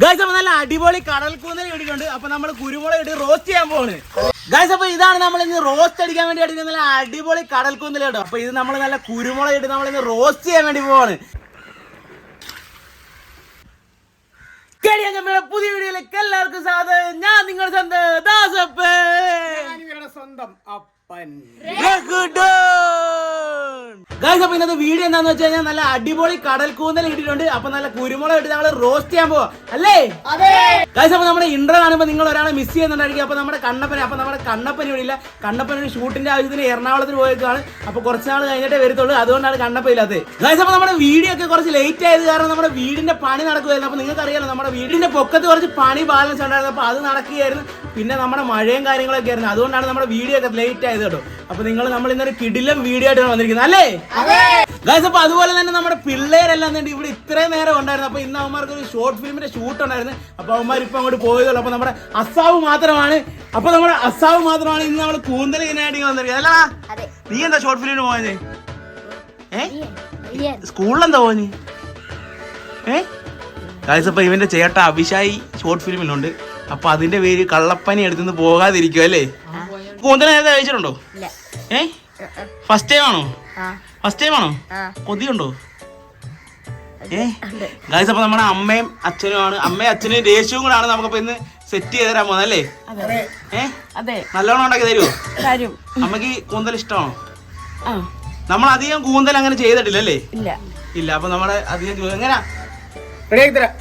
Guys അപ്പൊ നല്ല അടിപൊളി കടൽ കൂന്തൽ കിട്ടിയിട്ടുണ്ട് അപ്പൊ നമ്മൾ കുരുമുളക് ഇട്ട് റോസ്റ്റ് ചെയ്യാൻ പോവാണ്. ഗൈസ് അപ്പൊ ഇതാണ് നമ്മൾ ഇന്ന് റോസ്റ്റ് അടിക്കാൻ വേണ്ടി അടിക്കുന്ന നല്ല അടിപൊളി കടൽ കേട്ടോ. അപ്പൊ ഇത് നമ്മൾ നല്ല കുരുമുളക് ഇട്ട് നമ്മൾ ഇന്ന് റോസ്റ്റ് ചെയ്യാൻ വേണ്ടി പോവാണ്. പുതിയ വീഡിയോയിലേക്ക് എല്ലാവർക്കും സ്വാഗതം. ഞാൻ നിങ്ങളുടെ സ്വന്തം ദാസപ്പേ സ്വന്തം ഗൈസ് അപ്പൊ ഇന്നത്തെ വീഡിയോ എന്താന്ന് വെച്ച് കഴിഞ്ഞാൽ നല്ല അടിപൊളി കടൽ കൂന്തൽ ഇട്ടിട്ടുണ്ട്. അപ്പൊ നല്ല കുരുമുളക് ഇട്ട് ഞങ്ങൾ റോസ്റ്റ് ചെയ്യാൻ പോവാ. അല്ലേ? ഗൈസ് അപ്പൊ നമ്മുടെ ഇന്റർ കാണുമ്പോൾ നിങ്ങൾ ഒരാളെ മിസ് ചെയ്യുന്നുണ്ടായിരിക്കും. അപ്പൊ നമ്മുടെ കണ്ണപ്പനെ അപ്പൊ നമ്മുടെ കണ്ണപ്പൻ ഇവിടെ ഇല്ല കണ്ണപ്പൻ ഒരു ഷൂട്ടിന്റെ ആവശ്യത്തിന് എറണാകുളത്തിന് പോയേക്കാണ് അപ്പൊ കുറച്ച് നാൾ കഴിഞ്ഞിട്ടേ വരത്തുള്ളൂ. അതുകൊണ്ടാണ് കണ്ണപ്പ ഇല്ലാത്തത്. ഗൈസ് അപ്പൊ നമ്മുടെ വീഡിയോ ഒക്കെ കുറച്ച് ലേറ്റ് ആയത് കാരണം നമ്മുടെ വീടിന്റെ പണി നടക്കുമായിരുന്നു അപ്പൊ നിങ്ങൾക്ക് അറിയാലോ നമ്മുടെ വീടിന്റെ പൊക്കത്ത് കുറച്ച് പണി ബാലൻസ് ഉണ്ടായിരുന്നു. അപ്പൊ അത് നടക്കുകയായിരുന്നു. പിന്നെ നമ്മുടെ മഴയും കാര്യങ്ങളൊക്കെ ആയിരുന്നു. അതുകൊണ്ടാണ് നമ്മുടെ വീഡിയോ ഒക്കെ ലേറ്റ് ആയത് കേട്ടോ. അപ്പൊ നിങ്ങൾ നമ്മൾ ഇന്നൊരു കിടിലം വീഡിയോ ആയിട്ടാണ് വന്നിരിക്കുന്നത്. അല്ലേ? ഗൈസ് അപ്പൊ അതുപോലെ തന്നെ നമ്മുടെ പിള്ളേരെല്ലാം തന്നെ ഇവിടെ ഇത്രയും നേരം ഉണ്ടായിരുന്നു. അപ്പൊ ഇന്ന് അവന്മാർക്ക് ഒരു ഷോർട്ട് ഫിലിമിന്റെ ഷൂട്ട് ഉണ്ടായിരുന്നു. അപ്പൊ അവന്മാർ ഇപ്പൊ അങ്ങോട്ട് പോയതുള്ളൂ അപ്പൊ നമ്മുടെ അസാവ് മാത്രമാണ്. അപ്പൊ നമ്മുടെ അസാവ് മാത്രമാണ് ഇന്ന് നമ്മൾ കൂന്തൽ ഇതിനായിട്ട് വന്നിരിക്കുന്നത്. അല്ല? നീ എന്താ ഷോർട്ട് ഫിലിമിന് പോയത്? ഏ? സ്കൂളിലെന്താ പോയത്? ഏ? ഗൈസ് അപ്പൊ ഇവന്റെ ചേട്ട അഭിഷായി ഷോർട്ട് ഫിലിമിലുണ്ട് അപ്പൊ അതിന്റെ പേര് കള്ളപ്പനി എടുത്തുനിന്ന് പോകാതിരിക്കും അല്ലേ? കൂന്തൽ നേരത്തെ കഴിച്ചിട്ടുണ്ടോ? ഏ? ഫസ്റ്റ് ടൈം ആണോ? ഫസ്റ്റ് ടൈം ആണോ? കൊതിയുണ്ടോ? ഏ? ഗായ്സ് അപ്പൊ നമ്മുടെ അമ്മയും അച്ഛനുമാണ് അമ്മയും അച്ഛനും രേഷുവും കൂടാണ് നമുക്കപ്പോ ഇന്ന് സെറ്റ് ചെയ്ത് തരാൻ പോകുന്നത് അല്ലേ? ഏ? അതെ. നല്ലോണം ഉണ്ടാക്കി തരുമോ തരും. അമ്മയ്ക്ക് കൂന്തൽ ഇഷ്ടമാണോ? ആ. നമ്മൾ അധികം കൂന്തൽ അങ്ങനെ ചെയ്തിട്ടില്ല അല്ലേ? ഇല്ല. ഇല്ല അപ്പൊ നമ്മളെ അധികം ജോ- എങ്ങനാ? റെഡിയാക്കി തരാം.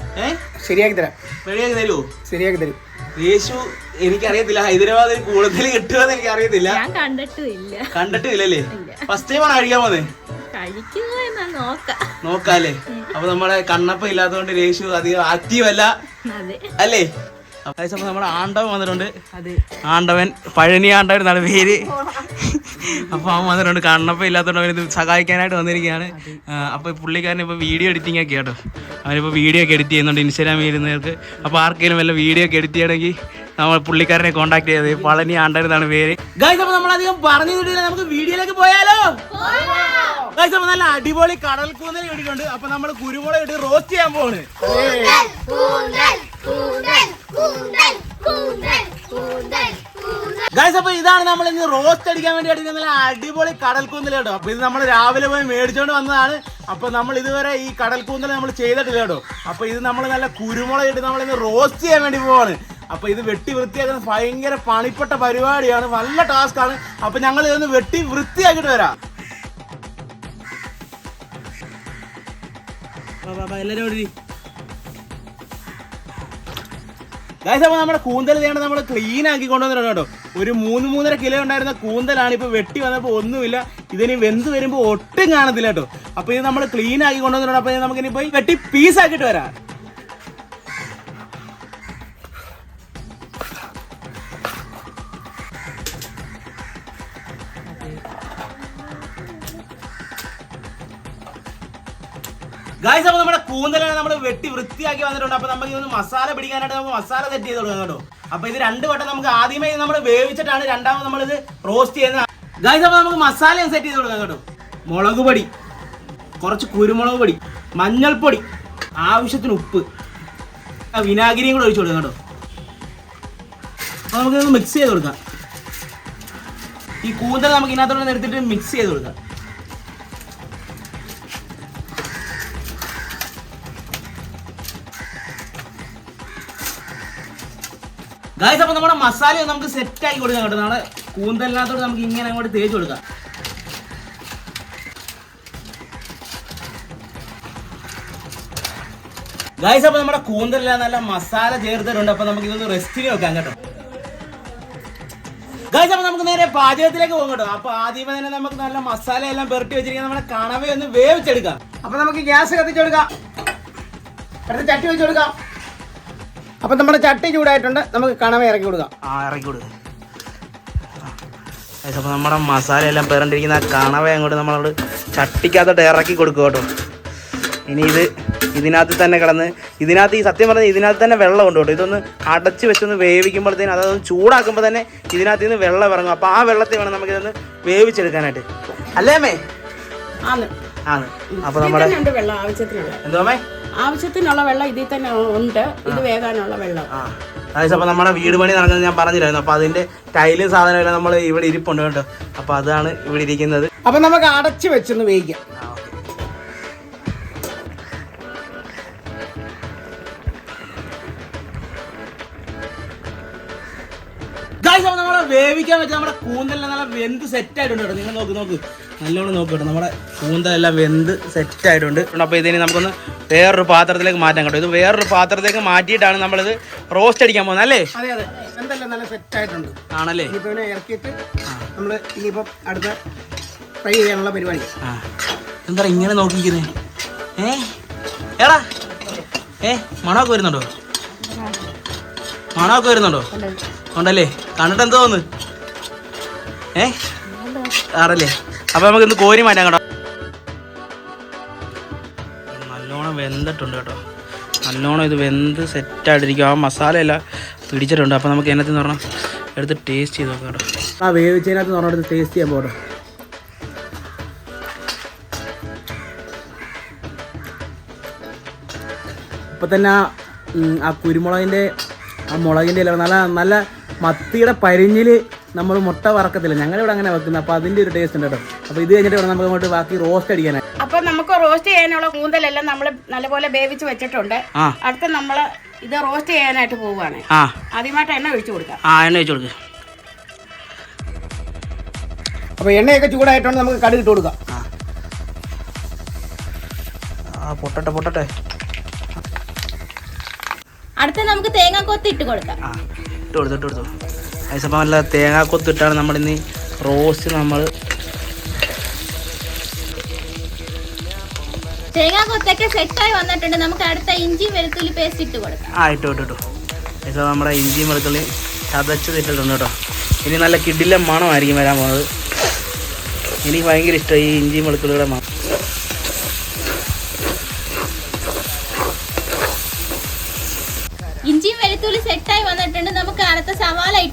ശരിയാക്കി തരാം. റെഡിയാക്കി തരൂ. ശരിയാക്കി തരും. യേശു എനിക്കറിയത്തില്ല. ഹൈദരാബാദിൽ കൂടുതൽ കിട്ടുമെന്ന് എനിക്ക് അറിയത്തില്ല ഞാൻ കണ്ടിട്ടില്ലല്ലേ ഫസ്റ്റ് ടൈം ആണ് കഴിക്കാൻ പോന്നെ? നോക്കാല്ലേ? അപ്പൊ നമ്മളെ കണ്ണപ്പ ഇല്ലാത്തതുകൊണ്ട് രേഷു അധികം ആക്റ്റീവ് അല്ല. അതെ. അല്ലേ? അപ്പൊ നമ്മുടെ ആണ്ടവൻ വന്നിട്ടുണ്ട്. ആണ്ടവൻ പഴനി ആണ്ടവൻ എന്നാണ് പേര്. അപ്പൊ അവൻ വന്നിട്ടുണ്ട്. കണ്ണപ്പം ഇല്ലാത്തതുകൊണ്ട് അവനിത് സഹായിക്കാനായിട്ട് വന്നിരിക്കുകയാണ്. അപ്പോൾ അപ്പൊ പുള്ളിക്കാരൻ ഇപ്പൊ വീഡിയോ എഡിറ്റിംഗ് ഒക്കെ കേട്ടോ അവനിപ്പോ വീഡിയോ ഒക്കെ എഡിറ്റ് ചെയ്യുന്നുണ്ട് ഇൻസ്റ്റാഗ്രാമിൽ ഇരുന്നവർക്ക്. അപ്പൊ ആർക്കെങ്കിലും വല്ല വീഡിയോ ഒക്കെ എഡിറ്റ് ചെയ്യണമെങ്കിൽ നമ്മൾ പുള്ളിക്കാരനെ കോൺടാക്ട് ചെയ്തത് പളനി എന്നാണ് പേര്. ഗൈസ് അപ്പൊ നമ്മൾ അധികം പറഞ്ഞു നമുക്ക് വീഡിയോയിലേക്ക് പോയാലോ? ഗൈസ് അപ്പോൾ നല്ല അടിപൊളി കടൽ കൂന്തൽ ഇട്ടിട്ടുണ്ട് അപ്പൊ നമ്മൾ കുരുമുളക് ഇട്ട് റോസ്റ്റ് ചെയ്യാൻ പോണ് ഗൈസ് അപ്പൊ ഇതാണ് നമ്മൾ ഇന്ന് റോസ്റ്റ് അടിക്കാൻ വേണ്ടി അടിക്കുന്ന അടിപൊളി കടൽ കൂന്തൽ കേട്ടോ. അപ്പൊ ഇത് നമ്മൾ രാവിലെ പോയി മേടിച്ചോണ്ട് വന്നതാണ്. അപ്പൊ നമ്മൾ ഇതുവരെ ഈ കടൽ കൂന്തൽ നമ്മൾ ചെയ്തിട്ടില്ല കേട്ടോ. അപ്പൊ ഇത് നമ്മൾ നല്ല കുരുമുളക് ഇട്ട് നമ്മൾ ഇന്ന് റോസ്റ്റ് ചെയ്യാൻ വേണ്ടി പോവാണ്. അപ്പൊ ഇത് വെട്ടി വൃത്തിയാക്കുന്ന ഭയങ്കര പണിപ്പെട്ട പരിപാടിയാണ്. നല്ല ടാസ്ക് ആണ്. അപ്പൊ ഞങ്ങൾ ഇതൊന്ന് വെട്ടി വൃത്തിയാക്കിട്ട് വരാം. എല്ലാരും ഗൈസ് അപ്പോൾ നമ്മുടെ കൂന്തൽ ചെയ്യണത് നമ്മൾ ക്ലീൻ ആക്കി കൊണ്ടുവന്നിട്ടുണ്ട് കേട്ടോ. ഒരു മൂന്ന് മൂന്നര കിലോ ഉണ്ടായിരുന്ന കൂന്തലാണ് ഇപ്പൊ വെട്ടി വന്നപ്പോൾ ഒന്നുമില്ല. ഇതിനി വെന്ത് വരുമ്പോൾ ഒട്ടും കാണത്തില്ല കേട്ടോ. അപ്പൊ ഇത് നമ്മൾ ക്ലീൻ ആക്കി കൊണ്ടുവന്നിട്ടുണ്ട്. അപ്പൊ നമുക്ക് ഇനി പോയി വെട്ടി പീസ് ആക്കിയിട്ട് വരാം. ഗായ്സ് നമ്മുടെ കൂന്തലാണ് നമ്മൾ വെട്ടി വൃത്തിയാക്കി വന്നിട്ടുണ്ട്. അപ്പൊ നമുക്ക് ഇതൊന്ന് മസാല പിടിക്കാനായിട്ട് നമുക്ക് മസാല സെറ്റ് ചെയ്ത് കൊടുക്കാം കേട്ടോ. അപ്പൊ ഇത് രണ്ട് വട്ടം നമുക്ക് ആദ്യമേ നമ്മൾ വേവിച്ചിട്ടാണ് രണ്ടാമത് നമ്മൾ ഇത് റോസ്റ്റ് ചെയ്യുന്നത്. ഗായ്സ് അപ്പൊ നമുക്ക് മസാല സെറ്റ് ചെയ്ത് കൊടുക്കാം കേട്ടോ. മുളക് പൊടി കുറച്ച് കുരുമുളക് പൊടി മഞ്ഞൾപ്പൊടി ആവശ്യത്തിന് ഉപ്പ് വിനാഗിരിയും കൂടെ ഒഴിച്ചു കൊടുക്കാം കേട്ടോ. അപ്പൊ നമുക്ക് മിക്സ് ചെയ്ത് കൊടുക്കാം. ഈ കൂന്തൽ നമുക്ക് ഇതിനകത്തോടെ നിർത്തിട്ട് മിക്സ് ചെയ്ത് കൊടുക്കാം. ഗായ്സ് അപ്പൊ നമ്മുടെ മസാല നമുക്ക് സെറ്റ് ആയി കൊടുക്കാം കേട്ടോ. നാളെ കൂന്തലിനകത്തോട് നമുക്ക് ഇങ്ങനെ അങ്ങോട്ട് തേച്ച് കൊടുക്കാം. ഗായ്സ് അപ്പൊ നമ്മുടെ കൂന്തല്ല നല്ല മസാല ചേർത്തിട്ടുണ്ട്. അപ്പൊ നമുക്ക് ഇതൊന്ന് റെസ്റ്റിന് വെക്കാം കേട്ടോ. ഗായ്സ് അപ്പൊ നമുക്ക് നേരെ പാചകത്തിലേക്ക് പോകും കേട്ടോ. അപ്പൊ ആദ്യമേ തന്നെ നമുക്ക് നല്ല മസാല എല്ലാം പെരട്ടി വെച്ചിരിക്കുന്ന നമ്മുടെ കണവയൊന്ന് വേവിച്ചെടുക്കാം. അപ്പൊ നമുക്ക് ഗ്യാസ് കത്തിച്ചെടുക്കാം അടുത്ത ചട്ടി വെച്ച് കൊടുക്കാം. അപ്പൊ നമ്മുടെ ചട്ടി ചൂടായിട്ടുണ്ട്. നമുക്ക് കണവ ഇറക്കി കൊടുക്കാം. ആ ഇറക്കി കൊടുക്കാം. അപ്പോൾ നമ്മുടെ മസാല എല്ലാം പേരണ്ടിരിക്കുന്ന ആ കണവ അങ്ങോട്ട് നമ്മളോട് ചട്ടിക്കകത്തോട്ട് ഇറക്കി കൊടുക്കുക കേട്ടോ. ഇനി ഇത് ഇതിനകത്ത് തന്നെ കിടന്ന് ഇതിനകത്ത് ഈ സത്യം പറഞ്ഞാൽ ഇതിനകത്ത് തന്നെ വെള്ളം ഉണ്ട് കേട്ടോ. ഇതൊന്ന് അടച്ച് വെച്ചൊന്ന് വേവിക്കുമ്പോഴത്തേനും അതൊന്ന് ചൂടാക്കുമ്പോൾ തന്നെ ഇതിനകത്ത് നിന്ന് വെള്ളം ഇറങ്ങും. അപ്പോൾ ആ വെള്ളത്തിൽ വേണം നമുക്ക് ഇതൊന്ന് വേവിച്ചെടുക്കാനായിട്ട്. അല്ലേ അമ്മേ? ആണ് ആണ് അപ്പോൾ നമ്മുടെ എന്തോ അമ്മേ? ആവശ്യത്തിനുള്ള വെള്ളം ഇതിൽ തന്നെ ഉണ്ട്. ഇത് വേകാനുള്ള വെള്ളം. അതായത് അപ്പോൾ നമ്മുടെ വീട് പണി നടക്കുന്നത് ഞാൻ പറഞ്ഞില്ലായിരുന്നു. അപ്പോൾ അതിന്റെ ടൈലും സാധനമെല്ലാം നമ്മൾ ഇവിടെ ഇരിപ്പുണ്ട് കേട്ടോ. അപ്പോൾ അതാണ് ഇവിടെ ഇരിക്കുന്നത്. അപ്പൊ നമുക്ക് അടച്ചു വെച്ചൊന്ന് വേവിക്കാം. വേവിക്കാൻ പറ്റും നമ്മുടെ കൂന്തലെല്ലാം നല്ല വെന്ത് സെറ്റ് ആയിട്ടുണ്ട് കേട്ടോ. നിങ്ങൾ നോക്ക് നോക്ക്. നല്ലോണം നോക്ക് കേട്ടോ. നമ്മുടെ കൂന്തലെല്ലാം വെന്ത് സെറ്റ് ആയിട്ടുണ്ട്. അപ്പോൾ ഇതിന് നമുക്കൊന്ന് വേറൊരു പാത്രത്തിലേക്ക് മാറ്റാൻ കേട്ടോ. ഇത് വേറൊരു പാത്രത്തിലേക്ക് മാറ്റിയിട്ടാണ് നമ്മളിത് റോസ്റ്റ് അടിക്കാൻ പോകുന്നത് അല്ലേ? അതെ അതെ. എന്തെല്ലാം നല്ല സെറ്റ് ആയിട്ടുണ്ട്. ആണല്ലേ? ഇനിയിപ്പോ ഇവനെ ഇറക്കിയിട്ട് നമ്മൾ ഇനിയിപ്പം അടുത്ത ഫ്രൈ ചെയ്യാനുള്ള പരിപാടി. ആ. എന്താ ഇങ്ങനെ നോക്കിക്കുന്നേ ഏ? ഏടാ ഏ മണമൊക്കെ വരുന്നുണ്ടോ? മണമൊക്കെ വരുന്നുണ്ടോ? ഉണ്ടല്ലേ? കണ്ടിട്ട് എന്തോന്ന് ഏ? ആറല്ലേ? അപ്പൊ നമുക്ക് ഇന്ന് കോരി മാറ്റാം കേട്ടോ. നല്ലോണം വെന്തിട്ടുണ്ട് കേട്ടോ. നല്ലോണം ഇത് വെന്ത് സെറ്റായിട്ടിരിക്കും. ആ മസാല എല്ലാം പിടിച്ചിട്ടുണ്ട്. അപ്പൊ നമുക്ക് എന്നത്തിന്ന് പറഞ്ഞാൽ എടുത്ത് ടേസ്റ്റ് ചെയ്ത് നോക്കാം കേട്ടോ. ആ വേവിച്ചതിനകത്ത് പറഞ്ഞെടുത്ത് ടേസ്റ്റ് ചെയ്യാൻ പോകട്ടെ ഇപ്പം തന്നെ ആ, കുരുമുളകിന്റെ ആ മുളകിന്റെ ഇല നല്ല നല്ല മത്തിയുടെ പരിഞ്ഞിൽ നമ്മൾ മുട്ട വറക്കത്തില്ല. ഞങ്ങളിവിടെ അങ്ങനെ വെക്കുന്നത് അപ്പൊ അതിന്റെ ഒരു ടേസ്റ്റ് ഉണ്ട് കേട്ടോ അപ്പൊ ഇത് കഴിഞ്ഞിട്ട് ഇവിടെ നമുക്ക് അങ്ങോട്ട് ബാക്കി റോസ്റ്റ് അടിക്കാനായി. അപ്പൊ നമുക്ക് റോസ്റ്റ് ചെയ്യാനുള്ള കൂന്തലെല്ലാം നമ്മൾ നല്ലപോലെ വേവിച്ച് വെച്ചിട്ടുണ്ട്. അടുത്ത് നമ്മൾ ഇത് റോസ്റ്റ് ചെയ്യാനായിട്ട് പോവുകയാണ്. ആ. ആദ്യമായിട്ട് എണ്ണ ഒഴിച്ചു കൊടുക്കാം. ആ എണ്ണ ഒഴിച്ചു കൊടുക്ക്. അപ്പൊ എണ്ണയൊക്കെ ചൂടായിട്ടുണ്ട് നമുക്ക് കടുക് ഇട്ട് കൊടുക്കാം. ആ. ആ പൊട്ടട്ടെ പൊട്ടട്ടെ. അടുത്ത നമുക്ക് തേങ്ങാക്കൊത്ത് ഇട്ട് കൊടുക്കാം. കൊടുത്തു ഇട്ട് കൊടുത്തു. അതിസപ്പം നല്ല തേങ്ങാക്കൊത്തിട്ടാണ് നമ്മളിന്ന് റോസ്റ്റ് നമ്മൾ തേങ്ങാക്കൊത്തൊക്കെ സെറ്റായി വന്നിട്ടുണ്ട്. നമുക്ക് അടുത്ത ഇഞ്ചി വെളുത്തുള്ളി പേസ്റ്റ് ഇട്ട് കൊടുക്കാം. ആ ഇട്ട് ഇട്ടു. ഇട്ടു അതിസം നമ്മുടെ ഇഞ്ചിയും വെളുത്തുള്ളി ചതച്ചത് ഇട്ടിട്ടുണ്ട് കേട്ടോ. ഇനി നല്ല കിടില മണമായിരിക്കും വരാൻ പോകുന്നത് എനിക്ക് ഭയങ്കര ഇഷ്ടമായി ഈ ഇഞ്ചിയും വെളുത്തുള്ളിയുടെ മണം.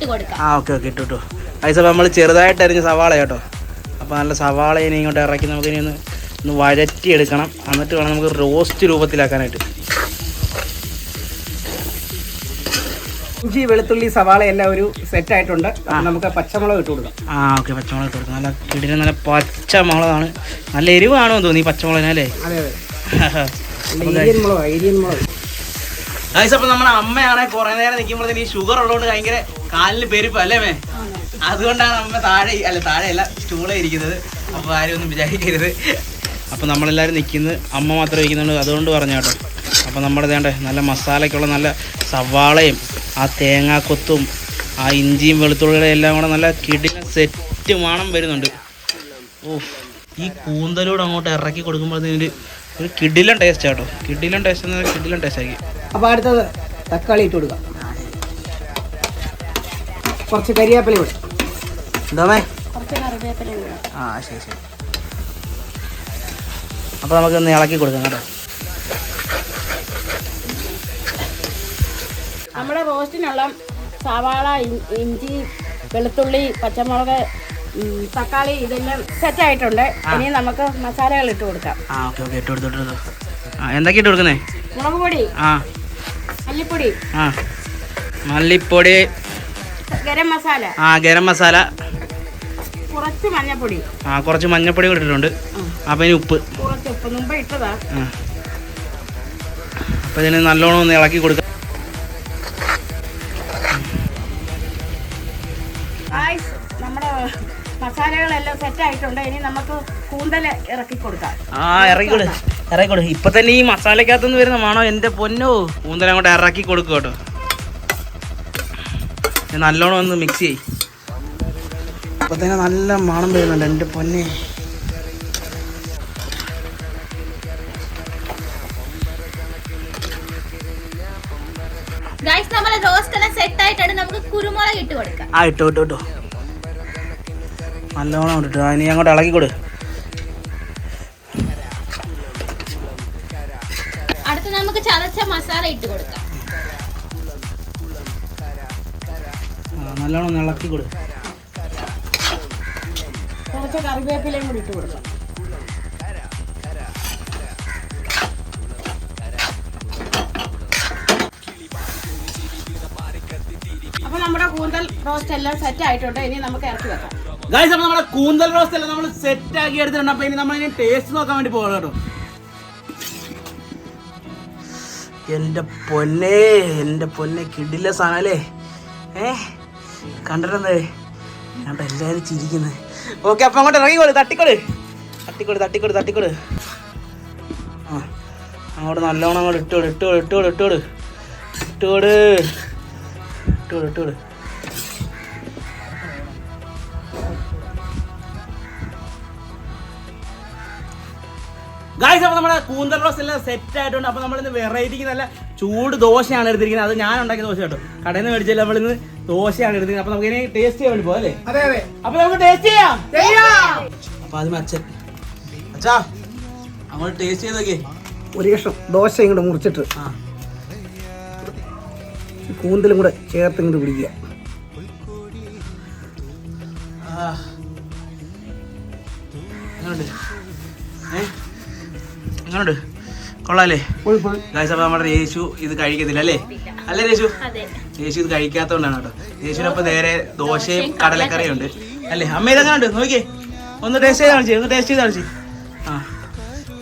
ഇട്ട് കൊടുക്കാം. ആ ഓക്കെ ഓക്കെ ഇട്ടു ഇട്ടു. അതിസം നമ്മൾ ചെറുതായിട്ട് അരിഞ്ഞ സവാള കേട്ടോ. അപ്പോൾ നല്ല സവാള ഇനി ഇങ്ങോട്ട് ഇറക്കി നമുക്ക് ഇനി ഒന്ന് ഒന്ന് വഴറ്റി എടുക്കണം എന്നിട്ട് വേണം നമുക്ക് റോസ്റ്റ് രൂപത്തിലാക്കാനായിട്ട്. ഇഞ്ചി വെളുത്തുള്ളി സവാള എല്ലാം ഒരു സെറ്റ് ആയിട്ടുണ്ട്. നമുക്ക് പച്ചമുളക് ഇട്ട് കൊടുക്കാം. ആ ഓക്കെ പച്ചമുളക് ഇട്ട് കൊടുക്കാം. നല്ല കിടിലം നല്ല പച്ചമുളകാണ്. നല്ല എരിവാണോ തോന്നി ഈ പച്ചമുളകിനല്ലേ അതെ അതെ. മുളക് ഏരിയൻ മുളക്. ഗൈസ് അപ്പൊ നമ്മുടെ അമ്മയാണ് കുറെ നേരം നിൽക്കുമ്പോഴത്തേന് ഈ ഷുഗർ ഉള്ളതുകൊണ്ട് ഭയങ്കര കാലിന് പെരുപ്പ് അല്ലേ മേ? അതുകൊണ്ടാണ് അമ്മ താഴെ അല്ല താഴെ അല്ല സ്റ്റൂളെ ഇരിക്കുന്നത്. അപ്പൊ ആരും ഒന്നും വിചാരിക്കരുത്. അപ്പൊ നമ്മളെല്ലാരും നിൽക്കുന്നത് അമ്മ മാത്രം ഇരിക്കുന്നുണ്ട്. അതുകൊണ്ട് പറഞ്ഞു കേട്ടോ. അപ്പൊ നമ്മുടെ വേണ്ടേ നല്ല മസാലയ്ക്കുള്ള നല്ല സവാളയും ആ തേങ്ങാക്കൊത്തും ആ ഇഞ്ചിയും വെളുത്തുള്ളിയുടെ എല്ലാം കൂടെ നല്ല കിടില സെറ്റ് മണം വരുന്നുണ്ട്. ഓ ഈ കൂന്തലൂടെ അങ്ങോട്ട് ഇറക്കി കൊടുക്കുമ്പോൾ ഒരു കിടിലൻ ടേസ്റ്റ് കേട്ടോ. കിടിലൻ ടേസ്റ്റ് എന്ന് പറഞ്ഞാൽ കിടിലൻ ടേസ്റ്റ് ആയിരിക്കും. അപ്പൊ അടുത്തത് തക്കാളി ഇട്ട് കൊടുക്കുക കുറച്ച് കരിയാപ്പില കൂടെ. എന്താമേ ആ ശരി ശരി. അപ്പോൾ നമുക്ക് ഒന്ന് ഇളക്കി കൊടുക്കാം കേട്ടോ. നമ്മുടെ റോസ്റ്റിനുള്ള സവാള ഇഞ്ചി വെളുത്തുള്ളി പച്ചമുളക് തക്കാളി ഇതെല്ലാം സെറ്റ് ആയിട്ടുണ്ട്. ഇനി നമുക്ക് മസാലകൾ ഇട്ട് കൊടുക്കാം. ആ ഓക്കെ ഓക്കെ ഇട്ട് കൊടുത്തു ആ എന്തൊക്കെ ഇട്ട് കൊടുക്കുന്നേ? മുളക് പൊടി. ആ. മല്ലിപ്പൊടി. ആ മല്ലിപ്പൊടി. ഗരം മസാല. ആ ഗരം മസാല. കുറച്ച് മഞ്ഞപ്പൊടി. ആ കുറച്ച് മഞ്ഞൾപ്പൊടി കൂടി ഇട്ടിട്ടുണ്ട് അപ്പൊ ഇനി ഉപ്പ്. കുറച്ച് ഉപ്പ്. മുമ്പ് ഇട്ടതാ. ആ. ഇതിന് നല്ലോണം ഒന്ന് ഇളക്കി കൊടുക്കാം നമ്മുടെ മസാലകളെല്ലാം സെറ്റ് ആയിട്ടുണ്ട്. ഇനി നമുക്ക് കൂന്തൽ ഇറക്കി കൊടുക്കാം. ആ ഇറക്കിക്കൊടു കൊടുക്കും ഇപ്പൊ തന്നെ ഈ മസാലക്കകത്തുനിന്ന് വരുന്ന മണോ? എന്റെ പൊന്നോ. കൂന്തൽ അങ്ങോട്ട് ഇറക്കി കൊടുക്കും കേട്ടോ. നല്ലോണം ഒന്ന് മിക്സ് ചെയ് ഇപ്പൊ തന്നെ നല്ല മണം വരുന്നുണ്ട് എന്റെ പൊന്നെ. കൊടുക്കാം. ആ ഇട്ടോ ഇട്ടോ ഇട്ടോ. നല്ലോണം ഇട്ടു. ഇനി അങ്ങോട്ട് ഇളക്കി കൊടു അടുത്ത് നമുക്ക് ചതച്ച മസാല ഇട്ട് കൊടുക്കാം. നല്ലോണം ഇളക്കി കൊടുക്കും. കുറച്ച് കറിവേപ്പിലയും കൂടി ഇട്ട് കൊടുക്കാം. അപ്പൊ നമ്മുടെ കൂന്തൽ റോസ്റ്റ് എല്ലാം സെറ്റ് ആയിട്ടുണ്ട്. ഇനി നമുക്ക് ഇറക്കി വെക്കാം. ഗൈസ് അപ്പൊ നമ്മുടെ കൂന്തൽ റോസ്റ്റ് എല്ലാം നമ്മൾ സെറ്റ് ആക്കി എടുത്തിട്ടുണ്ട്. അപ്പൊ ഇനി നമ്മൾ ഇനി ടേസ്റ്റ് നോക്കാൻ വേണ്ടി പോകണം കേട്ടോ. എന്റെ പൊന്നെ എന്റെ പൊന്നെ കിടില സാധനല്ലേ ഏ? കണ്ടിട്ടെന്തേ? കണ്ട എല്ലാവരും ചിരിക്കുന്നത് ഓക്കെ അപ്പം അങ്ങോട്ട് ഇറങ്ങിക്കോളൂ തട്ടിക്കോട് തട്ടിക്കോട് തട്ടിക്കോട് തട്ടിക്കോട് ആ അങ്ങോട്ട് നല്ലോണം അങ്ങോട്ട് ഇട്ടോട് ഇട്ടോട് ഇട്ടോട് ഇട്ടോട് ഇട്ടോട് ഇട്ടോട് ഇട്ടോട് ഗായ്സ് അപ്പോൾ നമ്മുടെ കൂന്തൽ റോസ് എല്ലാം സെറ്റ് ആയിട്ടുണ്ട്. അപ്പോൾ നമ്മളിന്ന് വെറൈറ്റിക്ക് നല്ല ചൂട് ദോശയാണ് എടുത്തിരിക്കുന്നത്. അത് ഞാൻ ഉണ്ടാക്കിയ ദോശ കേട്ടോ. കടയിൽ നിന്ന് മേടിച്ചില്ല നമ്മൾ ഇന്ന് ദോശയാണ് എടുത്തിരിക്കുന്നത്. അപ്പോൾ നമുക്ക് ഇനി ടേസ്റ്റ് ചെയ്യാൻ വേണ്ടി പോകാം അല്ലേ? അതെ അതെ. അപ്പോൾ നമുക്ക് ടേസ്റ്റ് ചെയ്യാം. ചെയ്യാം. അപ്പോൾ ആദ്യം അച്ഛൻ. അച്ഛാ അങ്ങോട്ട് ടേസ്റ്റ് ചെയ്ത് നോക്കിയേ. ഒരു കഷ്ണം ദോശ ഇങ്ങോട്ട് മുറിച്ചിട്ട്. ആ. കൂന്തലും കൂടെ ചേർത്ത് ഇങ്ങോട്ട് പിടിക്കുക. എങ്ങനുണ്ട് കൊള്ളാല്ലേ ഗായ്സ് അപ്പോൾ നമ്മുടെ രേശു ഇത് കഴിക്കത്തില്ല അല്ലേ? അല്ലേ രേശു? അതെ. യേശു ഇത് കഴിക്കാത്തോണ്ടാണ് കേട്ടോ. യേശുവിനൊപ്പം നേരെ ദോശയും കടലക്കറിയും ഉണ്ട് അല്ലേ? അമ്മ ഉണ്ട് നോക്കിയേ. ഒന്ന് ടേസ്റ്റ് ചെയ്ത് കാണിച്ചേ ഒന്ന് ടേസ്റ്റ് ചെയ്ത് കാണിച്ചേ ആ.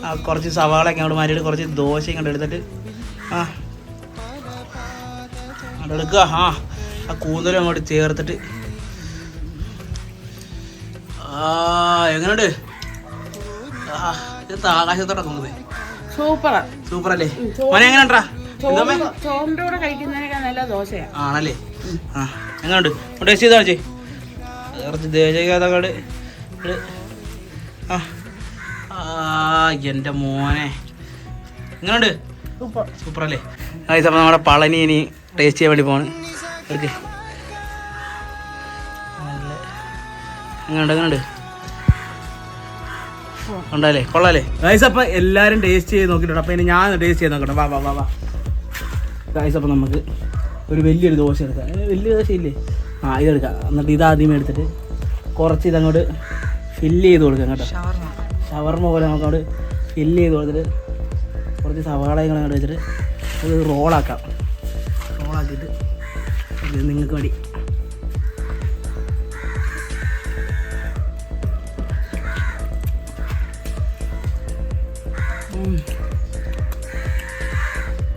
ആ കുറച്ച് സവാളയൊക്കെ അങ്ങോട്ട് മാറ്റിയിട്ട് കുറച്ച് ദോശയും ഇങ്ങോട്ട് എടുത്തിട്ട്. ആ. എടുക്കുക. ആ. ആ കൂന്തലും അങ്ങോട്ട് ചേർത്തിട്ട്. ആ എങ്ങനെയുണ്ട് ആ ഇത് ആകാശത്തോടെ തോന്നുന്നത് സൂപ്പർ സൂപ്പർ അല്ലേ മോനെ എങ്ങനെയുണ്ടാ ചോറിന്റെ കൂടെ കഴിക്കുന്നതിനൊക്കെ നല്ല ദോശയാണ് ആണല്ലേ? ആ എങ്ങനെയുണ്ട് ടേസ്റ്റ് ചെയ്താ ചേ കുറച്ച് ദേശീയതങ്ങോട് ആ എന്റെ മോനെ. എങ്ങനെയുണ്ട് സൂപ്പർ. സൂപ്പർ അല്ലേ ഗൈസ് അപ്പോൾ നമ്മുടെ പളനി ഇനി ടേസ്റ്റ് ചെയ്യാൻ വേണ്ടി പോണ് എടുക്ക് എങ്ങനെയുണ്ട് എങ്ങനെയുണ്ട് ഉണ്ടല്ലേ? കൊള്ളാലേ. ഗൈസ് അപ്പം എല്ലാവരും ടേസ്റ്റ് ചെയ്ത് നോക്കിയിട്ടുണ്ട്. അപ്പം ഇനി ഞാൻ ടേസ്റ്റ് ചെയ്ത് നോക്കട്ടെ. വാ വാ വാ വാ. ഗൈസ് അപ്പം നമുക്ക് ഒരു വലിയൊരു ദോശ എടുക്കാം. വലിയ ദോശ ഇല്ലേ ആ ഇതെടുക്കാം. എന്നിട്ട് ഇത് ആദ്യമേ എടുത്തിട്ട് കുറച്ച് ഇതങ്ങോട്ട് ഫില്ല് ചെയ്ത് കൊടുക്കാം കേട്ടോ. ഷവർമ. പോലെ നമുക്ക് അവിടെ ഫില്ല് ചെയ്ത് കൊടുത്തിട്ട് കുറച്ച് സവാളയും കൂടെ അങ്ങോട്ട് വെച്ചിട്ട് അത് റോളാക്കാം റോളാക്കിയിട്ട് നിങ്ങൾക്ക് വേണ്ടി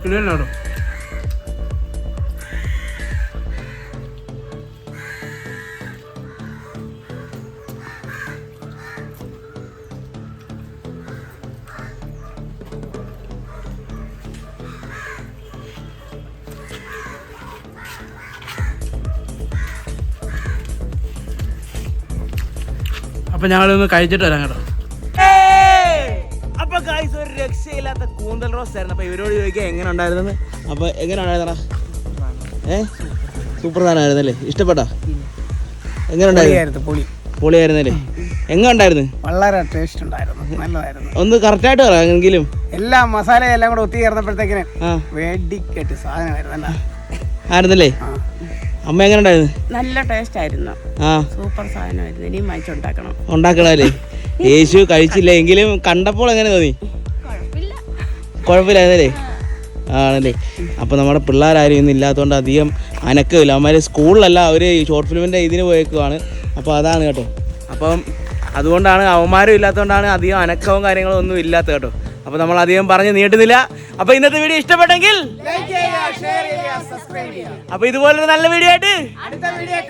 കിടിലനാണോ അപ്പം ഞങ്ങളൊന്ന് കഴിച്ചിട്ട് വരാം കേട്ടോ. ആയിരുന്നു ഇവരോട് ചോദിക്കുക എങ്ങനെ ഉണ്ടായിരുന്നു അപ്പോൾ എങ്ങനെ ഉണ്ടായിരുന്നടാ? ഏ? സൂപ്പർ സാധനമായിരുന്നല്ലേ ഇഷ്ടപ്പെട്ടാ? എങ്ങനെ ഉണ്ടായിരുന്നു? പൊളിയായിരുന്നു പൊളി. പൊളിയായിരുന്നല്ലേ? എങ്ങനെ ഉണ്ടായിരുന്നു? വളരെ ടേസ്റ്റ് ഉണ്ടായിരുന്നു. നല്ലതായിരുന്നു. ഒന്ന് കറക്റ്റായിട്ട് പറയാം എങ്കിലും. എല്ലാ മസാല എല്ലാം കൂടെ ഒത്തി ചേർന്നപ്പോഴത്തേക്കിന് വെടിക്കെട്ട് സാധനമായിരുന്നു അല്ല ആയിരുന്നല്ലേ അമ്മ എങ്ങനെ ഉണ്ടായിരുന്നു? നല്ല ടേസ്റ്റ് ആയിരുന്നു. ആ. സൂപ്പർ സാധനമായിരുന്നു. ഇനിയും വാങ്ങിച്ചുണ്ടാക്കണം. ഉണ്ടാക്കണല്ലേ യേശു കഴിച്ചില്ല എങ്കിലും കണ്ടപ്പോൾ എങ്ങനെ തോന്നി? കുഴപ്പമില്ലായിരുന്നല്ലേ? ആണല്ലേ. അപ്പോൾ നമ്മുടെ പിള്ളേരാരും ഇന്ന് ഇല്ലാത്തതുകൊണ്ട് അധികം അനക്കില്ല അവന്മാർ സ്കൂളിലല്ല അവർ ഷോർട്ട് ഫിലിമിന്റെ ഇതിന് പോയേക്കുവാണ്. അപ്പോൾ അതാണ് കേട്ടോ. അപ്പം അതുകൊണ്ടാണ് അവന്മാരും ഇല്ലാത്തതുകൊണ്ടാണ് അധികം അനക്കവും കാര്യങ്ങളും ഒന്നും ഇല്ലാത്ത കേട്ടോ. അപ്പോൾ നമ്മൾ അധികം പറഞ്ഞ് നീട്ടുന്നില്ല. അപ്പോൾ ഇന്നത്തെ വീഡിയോ ഇഷ്ടപ്പെട്ടെങ്കിൽ അപ്പോൾ ഇതുപോലൊരു നല്ല വീഡിയോ ആയിട്ട് അടുത്ത വീഡിയോ